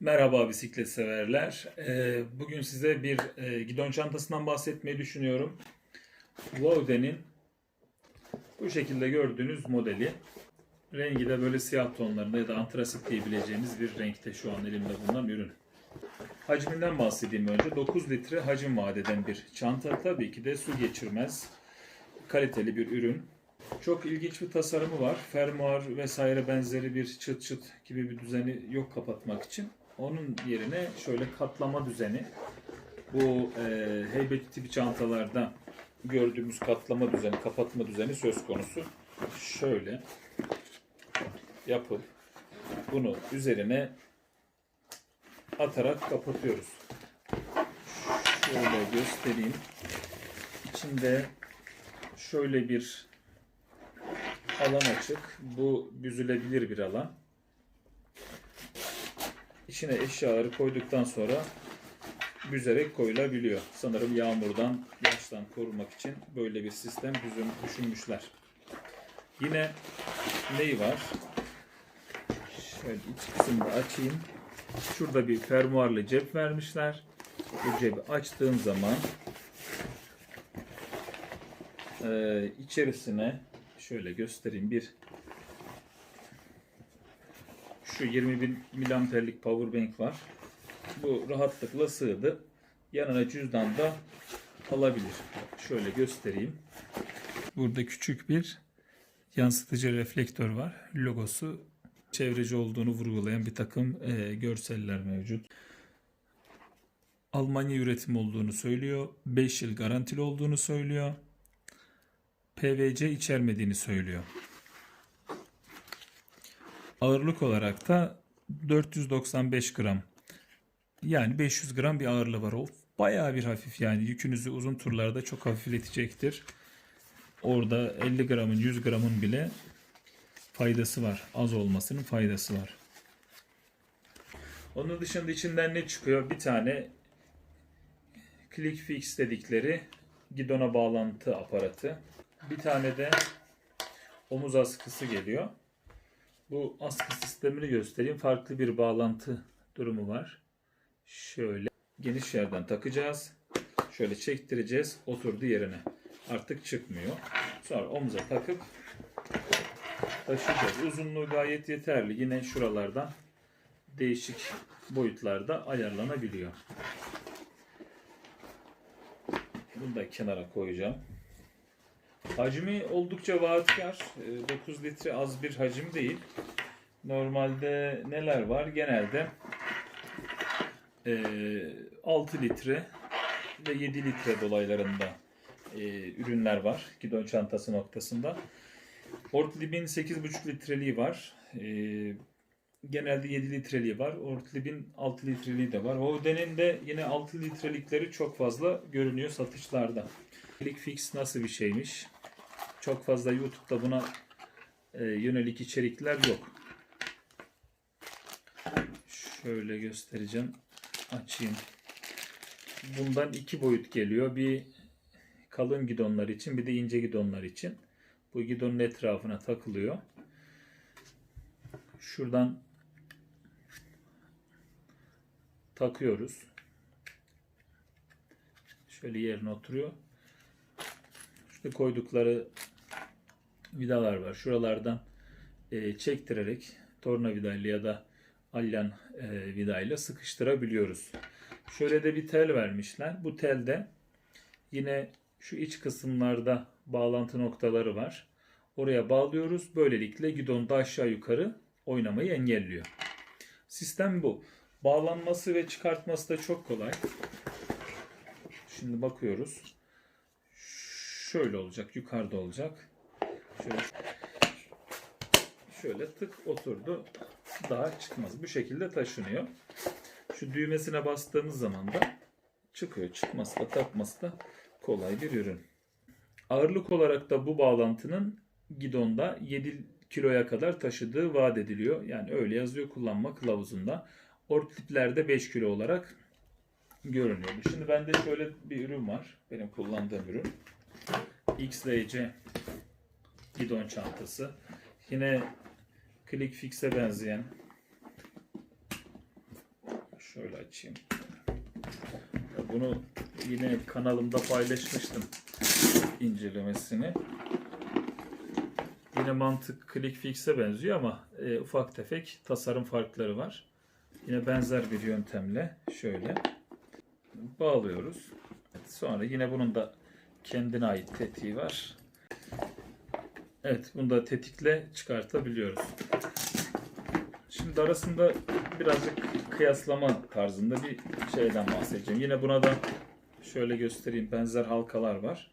Merhaba bisiklet severler. Ee, Bugün size bir e, gidon çantasından bahsetmeyi düşünüyorum. Laude'nin bu şekilde gördüğünüz modeli. Rengi de böyle siyah tonlarında ya da antrasit diyebileceğimiz bir renkte şu an elimde bulunan ürün. Hacminden bahsedeyim önce. 9 litre hacim vaat eden bir çanta. Tabii ki de su geçirmez. Kaliteli bir ürün. Çok ilginç bir tasarımı var. Fermuar vesaire benzeri bir çıt çıt gibi bir düzeni yok kapatmak için. Onun yerine şöyle katlama düzeni. Bu e, heybeti tipi çantalarda gördüğümüz katlama düzeni, kapatma düzeni söz konusu. Şöyle yapıp bunu üzerine atarak kapatıyoruz. Şöyle göstereyim. İçinde şöyle bir alan açık. Bu büzülebilir bir alan. İçine eşyaları koyduktan sonra büzerek koyulabiliyor. Sanırım yağmurdan, yağıştan korumak için böyle bir sistem düşünmüşler. Yine neyi var? Şöyle iç kısmını açayım. Şurada bir fermuarlı cep vermişler. Bu cebi açtığın zaman eee, içerisine şöyle göstereyim bir şu 20 bin miliamperlik powerbank var. Bu rahatlıkla sığdı. Yanına cüzdan da alabilir. Şöyle göstereyim. Burada küçük bir yansıtıcı reflektör var. Logosu çevreci olduğunu vurgulayan bir takım e, görseller mevcut. Almanya üretim olduğunu söylüyor. 5 yıl garantili olduğunu söylüyor. PVC içermediğini söylüyor. Ağırlık olarak da 495 gram. Yani 500 gram bir ağırlığı var. O bayağı bir hafif yani yükünüzü uzun turlarda çok hafifletecektir. Orada 50 gramın 100 gramın bile faydası var. Az olmasının faydası var. Onun dışında içinden ne çıkıyor? Bir tane click fix dedikleri gidona bağlantı aparatı. Bir tane de omuz askısı geliyor. Bu askı sistemini göstereyim. Farklı bir bağlantı durumu var. Şöyle geniş yerden takacağız. Şöyle çektireceğiz. Oturdu yerine. Artık çıkmıyor. Sonra omuza takıp taşıyacağız. Uzunluğu gayet yeterli. Yine şuralardan değişik boyutlarda ayarlanabiliyor. Bunu da kenara koyacağım. Hacmi oldukça vaatkar. Ee, 9 litre az bir hacim değil. Normalde neler var? Genelde ee, 6 litre ve 7 litre dolaylarında ee, ürünler var. Gidon çantası noktasında. Ortlib'in 8,5 litreliği var. Ee, genelde 7 litreliği var. Ortlib'in 6 litreliği de var. Hode'nin de yine 6 litrelikleri çok fazla görünüyor satışlarda. Fix nasıl bir şeymiş? Çok fazla YouTube'da buna e, yönelik içerikler yok. Şöyle göstereceğim. Açayım. Bundan iki boyut geliyor. Bir kalın gidonlar için bir de ince gidonlar için. Bu gidonun etrafına takılıyor. Şuradan takıyoruz. Şöyle yerine oturuyor. İşte koydukları vidalar var. Şuralardan e, çektirerek tornavidayla ya da alyan e, vidayla sıkıştırabiliyoruz. Şöyle de bir tel vermişler. Bu telde yine şu iç kısımlarda bağlantı noktaları var. Oraya bağlıyoruz. Böylelikle gidonda aşağı yukarı oynamayı engelliyor. Sistem bu. Bağlanması ve çıkartması da çok kolay. Şimdi bakıyoruz. Şöyle olacak. Yukarıda olacak. Şöyle, şöyle tık oturdu. Daha çıkmaz. Bu şekilde taşınıyor. Şu düğmesine bastığımız zaman da çıkıyor. Çıkması da takması da kolay bir ürün. Ağırlık olarak da bu bağlantının gidonda 7 kiloya kadar taşıdığı vaat ediliyor. Yani öyle yazıyor kullanma kılavuzunda. Ortliplerde 5 kilo olarak görünüyor. Şimdi bende şöyle bir ürün var. Benim kullandığım ürün. XLC gidon çantası. Yine Click Fix'e benzeyen Şöyle açayım. Bunu yine kanalımda paylaşmıştım incelemesini. Yine mantık Click Fix'e benziyor ama e, ufak tefek tasarım farkları var. Yine benzer bir yöntemle şöyle bağlıyoruz. Sonra yine bunun da kendine ait tetiği var. Evet, bunu da tetikle çıkartabiliyoruz. Şimdi arasında birazcık kıyaslama tarzında bir şeyden bahsedeceğim. Yine buna da şöyle göstereyim. Benzer halkalar var.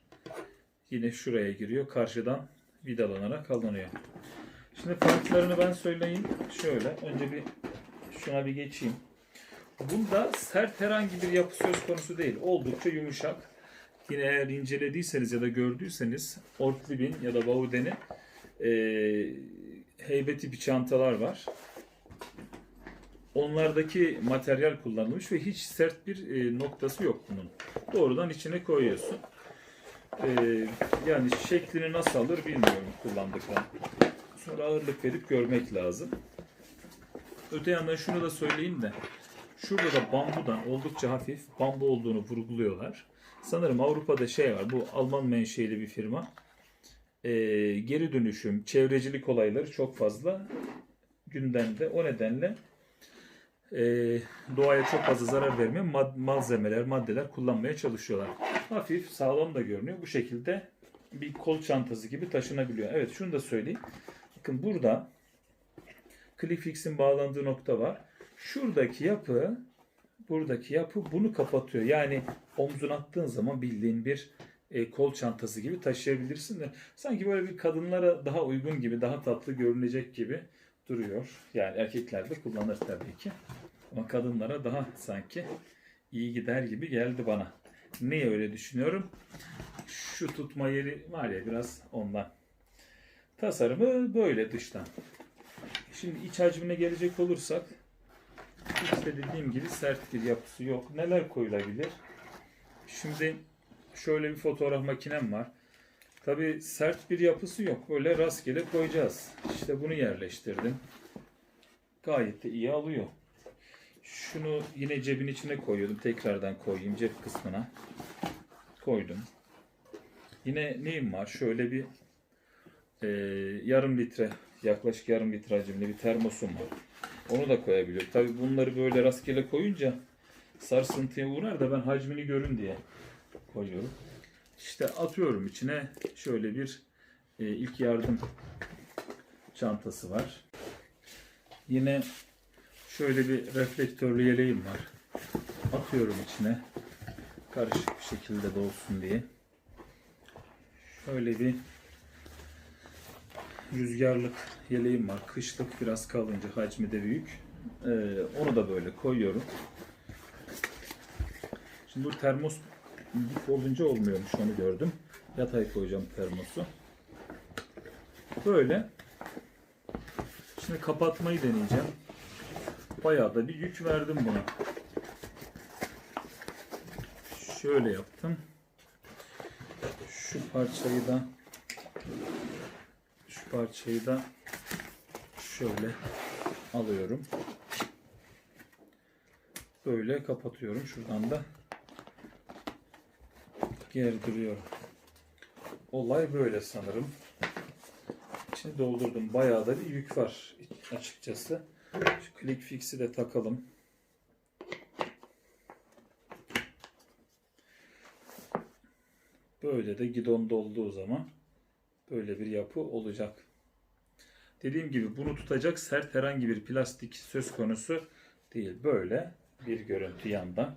Yine şuraya giriyor. Karşıdan vidalanarak alınıyor. Şimdi farklarını ben söyleyeyim. Şöyle. Önce bir şuna bir geçeyim. Bunda sert herhangi bir yapı söz konusu değil. Oldukça yumuşak. Yine eğer incelediyseniz ya da gördüyseniz Ortlieb'in ya da Bauden'in e, heybe tipi çantalar var. Onlardaki materyal kullanılmış ve hiç sert bir e, noktası yok bunun. Doğrudan içine koyuyorsun. E, yani şeklini nasıl alır bilmiyorum kullandıktan. Sonra ağırlık verip görmek lazım. Öte yandan şunu da söyleyeyim de. Şurada da bambudan oldukça hafif bambu olduğunu vurguluyorlar. Sanırım Avrupa'da şey var. Bu Alman menşeli bir firma. E, geri dönüşüm, çevrecilik olayları çok fazla gündemde. O nedenle e, doğaya çok fazla zarar vermeyen mad- malzemeler, maddeler kullanmaya çalışıyorlar. Hafif, sağlam da görünüyor. Bu şekilde bir kol çantası gibi taşınabiliyor. Evet şunu da söyleyeyim. Bakın burada Clickfix'in bağlandığı nokta var. Şuradaki yapı buradaki yapı bunu kapatıyor. Yani omzuna attığın zaman bildiğin bir e, kol çantası gibi taşıyabilirsin de sanki böyle bir kadınlara daha uygun gibi, daha tatlı görünecek gibi duruyor. Yani erkekler de kullanır tabii ki. Ama kadınlara daha sanki iyi gider gibi geldi bana. Niye öyle düşünüyorum? Şu tutma yeri var ya biraz ondan. Tasarımı böyle dıştan. Şimdi iç hacmine gelecek olursak hiç de dediğim gibi sert bir yapısı yok. Neler koyulabilir? Şimdi şöyle bir fotoğraf makinem var. Tabi sert bir yapısı yok. Böyle rastgele koyacağız. İşte bunu yerleştirdim. Gayet de iyi alıyor. Şunu yine cebin içine koyuyordum. Tekrardan koyayım cep kısmına. Koydum. Yine neyim var? Şöyle bir e, yarım litre, yaklaşık yarım litre hacimli bir termosum var. Onu da koyabiliyorum. Tabi bunları böyle rastgele koyunca sarsıntıya uğrar da ben hacmini görün diye koyuyorum. İşte atıyorum içine şöyle bir e, ilk yardım çantası var. Yine şöyle bir reflektörlü yeleğim var. Atıyorum içine karışık bir şekilde dolsun diye. Şöyle bir rüzgarlık yeleğim var. Kışlık biraz kalınca hacmi de büyük. Ee, onu da böyle koyuyorum. Şimdi bu termos dik olunca olmuyormuş onu gördüm. Yatay koyacağım termosu. Böyle. Şimdi kapatmayı deneyeceğim. Bayağı da bir yük verdim buna. Şöyle yaptım. Şu parçayı da parçayı da şöyle alıyorum. Böyle kapatıyorum. Şuradan da gerdiriyorum. Olay böyle sanırım. İçini doldurdum. Bayağı da bir yük var açıkçası. Şu click fix'i de takalım. Böyle de gidon dolduğu zaman böyle bir yapı olacak. Dediğim gibi bunu tutacak sert herhangi bir plastik söz konusu değil. Böyle bir görüntü yandan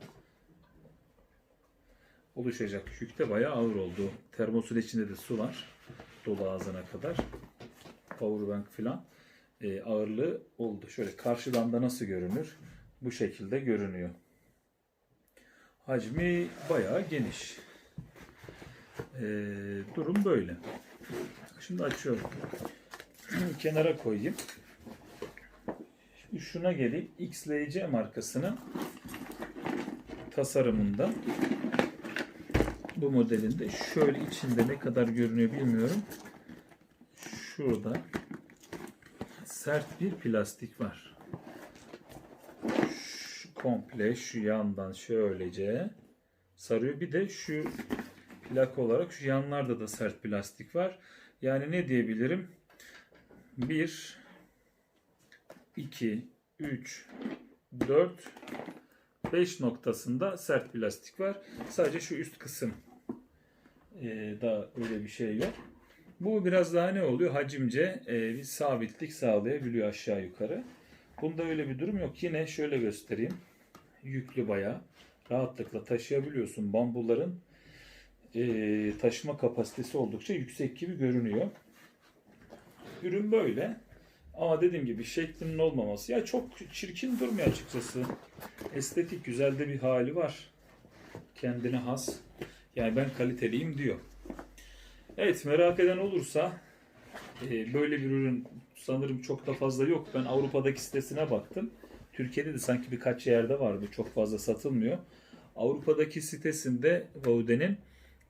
oluşacak. Yük de bayağı ağır oldu. Termosun içinde de su var. Dolu ağzına kadar. Powerbank falan e, ağırlığı oldu. Şöyle karşıdan da nasıl görünür? Bu şekilde görünüyor. Hacmi bayağı geniş. E, durum böyle. Şimdi açıyorum. Kenara koyayım. Şimdi şuna geleyim. XLC markasının tasarımında bu modelinde şöyle içinde ne kadar görünüyor bilmiyorum. Şurada sert bir plastik var. Şu komple şu yandan şöylece sarıyor. Bir de şu plak olarak şu yanlarda da sert plastik var. Yani ne diyebilirim? 1 2 3 4 5 noktasında sert plastik var. Sadece şu üst kısım e, da öyle bir şey yok. Bu biraz daha ne oluyor? Hacimce e, bir sabitlik sağlayabiliyor aşağı yukarı. Bunda öyle bir durum yok. Yine şöyle göstereyim. Yüklü bayağı. Rahatlıkla taşıyabiliyorsun. Bambuların taşıma kapasitesi oldukça yüksek gibi görünüyor. Ürün böyle. Ama dediğim gibi şeklinin olmaması. Ya çok çirkin durmuyor açıkçası. Estetik güzel de bir hali var. Kendine has. Yani ben kaliteliyim diyor. Evet merak eden olursa böyle bir ürün sanırım çok da fazla yok. Ben Avrupa'daki sitesine baktım. Türkiye'de de sanki birkaç yerde var bu çok fazla satılmıyor. Avrupa'daki sitesinde Vaude'nin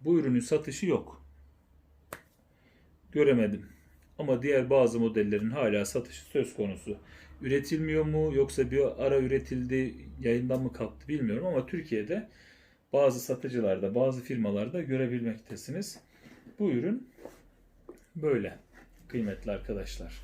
bu ürünün satışı yok. Göremedim. Ama diğer bazı modellerin hala satışı söz konusu. Üretilmiyor mu yoksa bir ara üretildi yayından mı kalktı bilmiyorum ama Türkiye'de bazı satıcılarda bazı firmalarda görebilmektesiniz. Bu ürün böyle kıymetli arkadaşlar.